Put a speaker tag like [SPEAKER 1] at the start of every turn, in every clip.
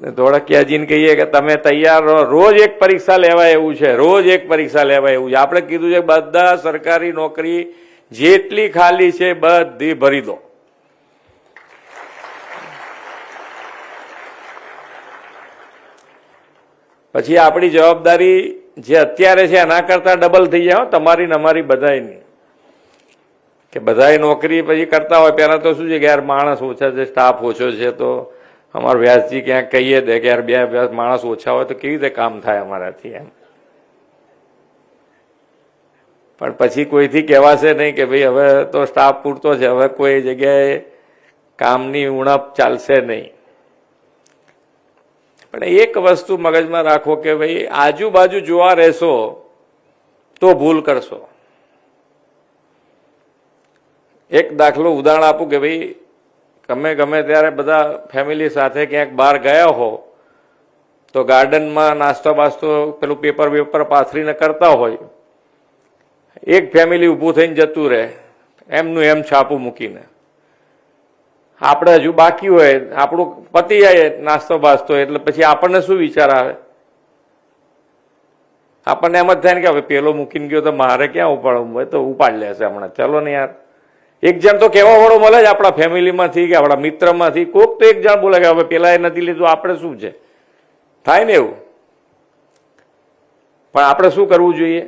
[SPEAKER 1] ધોળકિયાજીને કહીએ કે તમે તૈયાર રહો. રોજ એક પરીક્ષા લેવાય એવું છે. રોજ એક પરીક્ષા લેવાય એવું છે. આપણે કીધું છે બધા સરકારી નોકરી જેટલી ખાલી છે બધી ભરી દો. પછી આપણી જવાબદારી જે અત્યારે છે એના કરતા ડબલ થઈ જાય. તમારી ને અમારી બધાની કે બધાય નોકરી પછી કરતા હોય. પહેલા તો શું છે કે યાર માણસ ઓછા છે સ્ટાફ ઓછો છે, તો અમારો વ્યાસજી ક્યાંક કહીએ દે કે યાર બે વ્યાસ માણસ ઓછા હોય તો કેવી રીતે કામ થાય અમારાથી એમ. પણ પછી કોઈથી કહેવાશે નહીં કે ભાઈ હવે તો સ્ટાફ પૂરતો છે, હવે કોઈ જગ્યાએ કામની ઉણપ ચાલશે નહીં. પણ એક વસ્તુ મગજમાં રાખો કે ભાઈ આજુબાજુ જોવા રહેશો તો ભૂલ કરશો. એક દાખલો ઉદાહરણ આપું કે ભાઈ ગમે ગમે ત્યારે બધા ફેમિલી સાથે ક્યાંક બહાર ગયા હો, તો ગાર્ડનમાં નાસ્તો બાસ્તો પેલું પેપર વેપર પાથરીને કરતા હોય, એક ફેમિલી ઊભું થઈને જતું રહે, એમનું એમ છાપું મૂકીને. આપણે હજુ બાકી હોય, આપણું પતી જાય નાસ્તો બાસ્તો, એટલે પછી આપણને શું વિચાર આવે? આપણને એમ જ થાય ને કે હવે પેલો મૂકીને ગયો તો મારે ક્યાં ઉપાડવું? હોય તો ઉપાડ લેશે હમણાં. ચલો ને યાર. એક જણ તો કહેવા વાળો મળે જ આપણા ફેમિલીમાંથી કે આપણા મિત્રમાંથી. કોક તો એક જણ બોલે કે હવે પેલા એ નથી લીધું, આપણે શું છે? થાય ને એવું? પણ આપણે શું કરવું જોઈએ?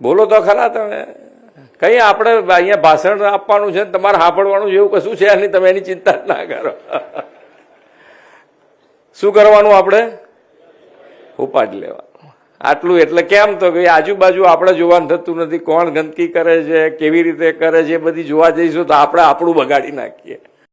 [SPEAKER 1] બોલો તો ખરા તમે. કઈ આપણે અહીંયા ભાષણ આપવાનું છે તમારે સાંભળવાનું છે એવું કશું છે નહીં, તમે એની ચિંતા ના કરો. શું કરવાનું આપણે? ઉપાડ લેવાનું આટલું એટલે કેમ તો કે આજુબાજુ આપણે જોવાનું થતું નથી, કોણ ગંદકી કરે છે, કેવી રીતે કરે છે, એ બધી જોવા જઈશું તો આપણે આપણું બગાડી નાખીએ.